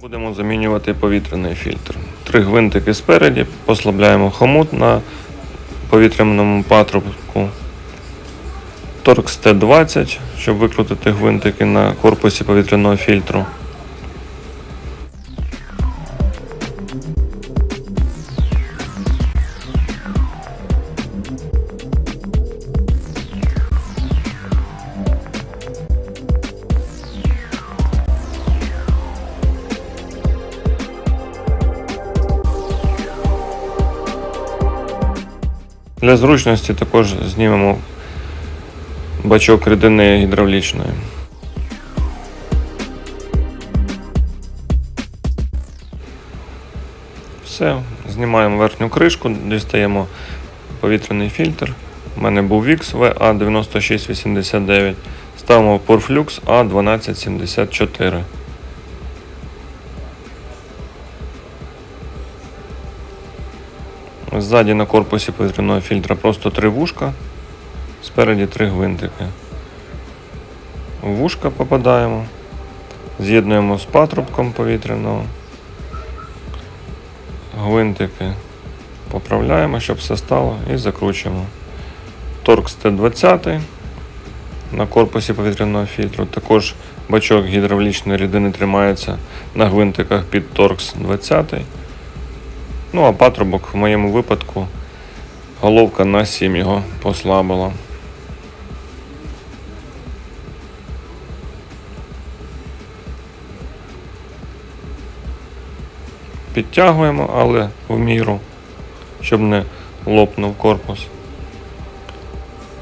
Будемо замінювати повітряний фільтр. Три гвинтики спереді, послабляємо хомут на повітряному патрубку. Торкс Т20, щоб викрутити гвинтики на корпусі повітряного фільтру. Для зручності також знімемо бачок рідини гідравлічної. Все, знімаємо верхню кришку, дістаємо повітряний фільтр. У мене був VIX VA9689. Ставимо Porflux A1274. Ззаді на корпусі повітряного фільтра просто три вушка, спереді три гвинтики. Вушка попадаємо, з'єднуємо з патрубком повітряного. Гвинтики поправляємо, щоб все стало, і закручуємо. Торкс Т20 на корпусі повітряного фільтру. Також бачок гідравлічної рідини тримається на гвинтиках під Торкс 20. Ну, а патрубок в моєму випадку головка на 7 його послабила. Підтягуємо, але в міру, щоб не лопнув корпус.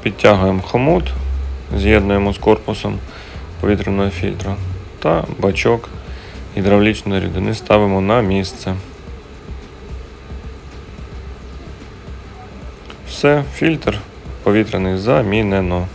Підтягуємо хомут, з'єднуємо з корпусом повітряного фільтра та бачок гідравлічної рідини ставимо на місце. Все, фільтр повітряний замінено.